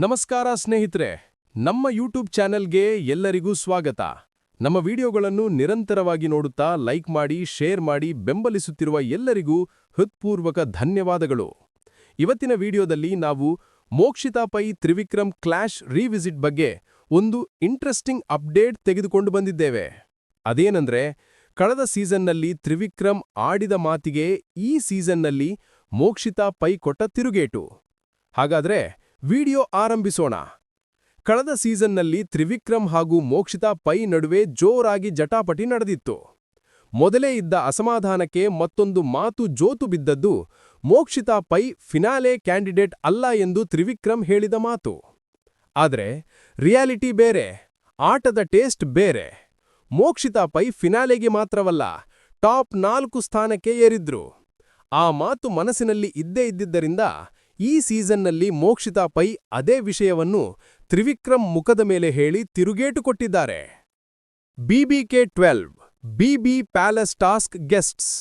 ನಮಸ್ಕಾರ ಸ್ನೇಹಿತರೆ, ನಮ್ಮ ಯೂಟ್ಯೂಬ್ ಚಾನೆಲ್ಗೆ ಎಲ್ಲರಿಗೂ ಸ್ವಾಗತ. ನಮ್ಮ ವಿಡಿಯೋಗಳನ್ನು ನಿರಂತರವಾಗಿ ನೋಡುತ್ತಾ ಲೈಕ್ ಮಾಡಿ, ಶೇರ್ ಮಾಡಿ, ಬೆಂಬಲಿಸುತ್ತಿರುವ ಎಲ್ಲರಿಗೂ ಹೃತ್ಪೂರ್ವಕ ಧನ್ಯವಾದಗಳು. ಇವತ್ತಿನ ವಿಡಿಯೋದಲ್ಲಿ ನಾವು ಮೋಕ್ಷಿತಾ ಪೈ ತ್ರಿವಿಕ್ರಮ್ ಕ್ಲಾಶ್ ರೀವಿಸಿಟ್ ಬಗ್ಗೆ ಒಂದು ಇಂಟ್ರೆಸ್ಟಿಂಗ್ ಅಪ್ಡೇಟ್ ತೆಗೆದುಕೊಂಡು ಬಂದಿದ್ದೇವೆ. ಅದೇನಂದ್ರೆ, ಕಳೆದ ಸೀಸನ್ನಲ್ಲಿ ತ್ರಿವಿಕ್ರಮ್ ಆಡಿದ ಮಾತಿಗೆ ಈ ಸೀಸನ್ನಲ್ಲಿ ಮೋಕ್ಷಿತಾ ಪೈ ಕೊಟ್ಟ ತಿರುಗೇಟು. ಹಾಗಾದ್ರೆ ವಿಡಿಯೋ ಆರಂಭಿಸೋಣ. ಕಳೆದ ಸೀಸನ್ನಲ್ಲಿ ತ್ರಿವಿಕ್ರಮ್ ಹಾಗೂ ಮೋಕ್ಷಿತಾ ಪೈ ನಡುವೆ ಜೋರಾಗಿ ಜಟಾಪಟಿ ನಡೆದಿತ್ತು. ಮೊದಲೇ ಇದ್ದ ಅಸಮಾಧಾನಕ್ಕೆ ಮತ್ತೊಂದು ಮಾತು ಜೋತು ಬಿದ್ದದ್ದು ಮೋಕ್ಷಿತಾ ಪೈ ಫಿನಾಲೆ ಕ್ಯಾಂಡಿಡೇಟ್ ಅಲ್ಲ ಎಂದು ತ್ರಿವಿಕ್ರಮ್ ಹೇಳಿದ ಮಾತು. ಆದರೆ, ರಿಯಾಲಿಟಿ ಬೇರೆ, ಆಟದ ಟೇಸ್ಟ್ ಬೇರೆ. ಮೋಕ್ಷಿತಾ ಪೈ ಫಿನಾಲೆಗೆ ಮಾತ್ರವಲ್ಲ, ಟಾಪ್ ನಾಲ್ಕು ಸ್ಥಾನಕ್ಕೆ ಏರಿದ್ರು. ಆ ಮಾತು ಮನಸ್ಸಿನಲ್ಲಿ ಇದ್ದೇ ಇದ್ದಿದ್ದರಿಂದ ಈ ಸೀಸನ್ನಲ್ಲಿ ಮೋಕ್ಷಿತಾ ಪೈ ಅದೇ ವಿಷಯವನ್ನು ತ್ರಿವಿಕ್ರಮ್ ಮುಖದ ಮೇಲೆ ಹೇಳಿ ತಿರುಗೇಟು ಕೊಟ್ಟಿದ್ದಾರೆ. BBK twelve, BB palace task guests.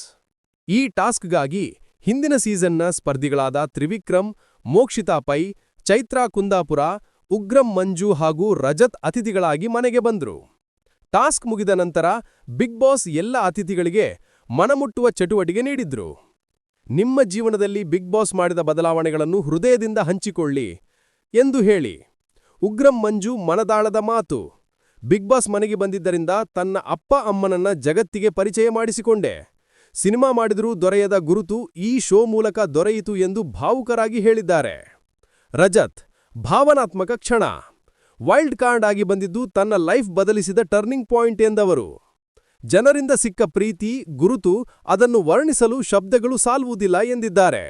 ಈ ಟಾಸ್ಕ್ಗಾಗಿ ಹಿಂದಿನ ಸೀಸನ್ನ ಸ್ಪರ್ಧಿಗಳಾದ ತ್ರಿವಿಕ್ರಮ್, ಮೋಕ್ಷಿತಾ ಪೈ, ಚೈತ್ರಾ ಕುಂದಾಪುರ, ಉಗ್ರಂ ಮಂಜು ಹಾಗೂ ರಜತ್ ಅತಿಥಿಗಳಾಗಿ ಮನೆಗೆ ಬಂದ್ರು. ಟಾಸ್ಕ್ ಮುಗಿದ ನಂತರ ಬಿಗ್ ಬಾಸ್ ಎಲ್ಲ ಅತಿಥಿಗಳಿಗೆ ಮನಮುಟ್ಟುವ ಚಟುವಟಿಕೆ ನೀಡಿದ್ರು. ನಿಮ್ಮ ಜೀವನದಲ್ಲಿ ಬಿಗ್ ಬಾಸ್ ಮಾಡಿದ ಬದಲಾವಣೆಗಳನ್ನು ಹೃದಯದಿಂದ ಹಂಚಿಕೊಳ್ಳಿ ಎಂದು ಹೇಳಿ. ಉಗ್ರಂ ಮಂಜು ಮನದಾಳದ ಮಾತು. ಬಿಗ್ ಬಾಸ್ ಮನೆಗೆ ಬಂದಿದ್ದರಿಂದ ತನ್ನ ಅಪ್ಪ ಅಮ್ಮನನ್ನ ಜಗತ್ತಿಗೆ ಪರಿಚಯ ಮಾಡಿಸಿಕೊಂಡೆ. ಸಿನಿಮಾ ಮಾಡಿದರೂ ದೊರೆಯದ ಗುರುತು ಈ ಶೋ ಮೂಲಕ ದೊರೆಯಿತು ಎಂದು ಭಾವುಕರಾಗಿ ಹೇಳಿದ್ದಾರೆ. ರಜತ್, ಭಾವನಾತ್ಮಕ ಕ್ಷಣ. ವೈಲ್ಡ್ ಕಾರ್ಡ್ ಆಗಿ ಬಂದಿದ್ದು ತನ್ನ ಲೈಫ್ ಬದಲಿಸಿದ ಟರ್ನಿಂಗ್ ಪಾಯಿಂಟ್ ಎಂದವರು. ಜನರಿಂದ ಸಿಕ್ಕ ಪ್ರೀತಿ, ಗುರುತು ಅದನ್ನು ವರ್ಣಿಸಲು ಶಬ್ದಗಳು ಸಾಲುವುದಿಲ್ಲ ಎಂದಿದ್ದಾರೆ.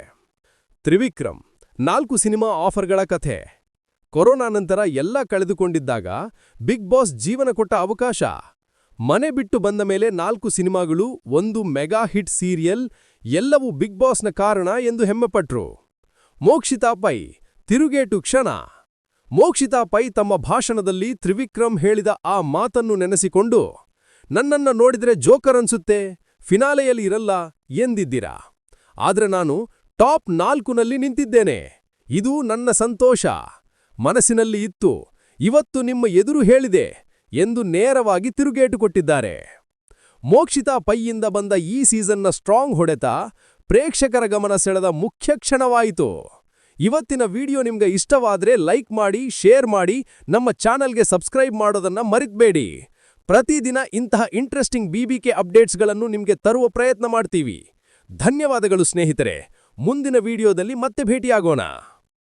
ತ್ರಿವಿಕ್ರಮ್, ನಾಲ್ಕು ಸಿನಿಮಾ ಆಫರ್ಗಳ ಕಥೆ. ಕೊರೋನಾ ನಂತರ ಎಲ್ಲ ಕಳೆದುಕೊಂಡಿದ್ದಾಗ ಬಿಗ್ ಬಾಸ್ ಜೀವನ ಕೊಟ್ಟ ಅವಕಾಶ. ಮನೆ ಬಿಟ್ಟು ಬಂದ ಮೇಲೆ ನಾಲ್ಕು ಸಿನಿಮಾಗಳು, ಒಂದು ಮೆಗಾ ಹಿಟ್ ಸೀರಿಯಲ್, ಎಲ್ಲವೂ ಬಿಗ್ ಬಾಸ್ನ ಕಾರಣ ಎಂದು ಹೆಮ್ಮೆಪಟ್ರು. ಮೋಕ್ಷಿತಾ ಪೈ, ತಿರುಗೇಟು ಕ್ಷಣ. ಮೋಕ್ಷಿತಾ ಪೈ ತಮ್ಮ ಭಾಷಣದಲ್ಲಿ ತ್ರಿವಿಕ್ರಮ್ ಹೇಳಿದ ಆ ಮಾತನ್ನು ನೆನೆಸಿಕೊಂಡು ನನ್ನನ್ನ ನೋಡಿದ್ರೆ ಜೋಕರ್ ಅನ್ಸುತ್ತೆ, ಫಿನಾಲೆಯಲ್ಲಿ ಇರಲ್ಲ ಎಂದಿದ್ದೀರಾ? ಆದ್ರೆ ನಾನು ಟಾಪ್ ನಾಲ್ಕುನಲ್ಲಿ ನಿಂತಿದ್ದೇನೆ. ಇದು ನನ್ನ ಸಂತೋಷ. ಮನಸ್ಸಿನಲ್ಲಿ ಇತ್ತು, ಇವತ್ತು ನಿಮ್ಮ ಎದುರು ಹೇಳಿದೆ ಎಂದು ನೇರವಾಗಿ ತಿರುಗೇಟು ಕೊಟ್ಟಿದ್ದಾರೆ. ಮೋಕ್ಷಿತಾ ಪೈಯಿಂದ ಬಂದ ಈ ಸೀಸನ್ನ ಸ್ಟ್ರಾಂಗ್ ಹೊಡೆತ ಪ್ರೇಕ್ಷಕರ ಗಮನ ಸೆಳೆದ ಮುಖ್ಯ ಕ್ಷಣವಾಯಿತು. ಇವತ್ತಿನ ವಿಡಿಯೋ ನಿಮ್ಗೆ ಇಷ್ಟವಾದ್ರೆ ಲೈಕ್ ಮಾಡಿ, ಶೇರ್ ಮಾಡಿ, ನಮ್ಮ ಚಾನಲ್ಗೆ ಸಬ್ಸ್ಕ್ರೈಬ್ ಮಾಡೋದನ್ನ ಮರಿತ್ಬೇಡಿ. ಪ್ರತಿದಿನ ಇಂತಹ ಇಂಟ್ರೆಸ್ಟಿಂಗ್ ಬಿಬಿಕೆ ಅಪ್ಡೇಟ್ಸ್ಗಳನ್ನು ನಿಮಗೆ ತರುವ ಪ್ರಯತ್ನ ಮಾಡ್ತೀವಿ. ಧನ್ಯವಾದಗಳು ಸ್ನೇಹಿತರೆ. ಮುಂದಿನ ವಿಡಿಯೋದಲ್ಲಿ ಮತ್ತೆ ಭೇಟಿಯಾಗೋಣ.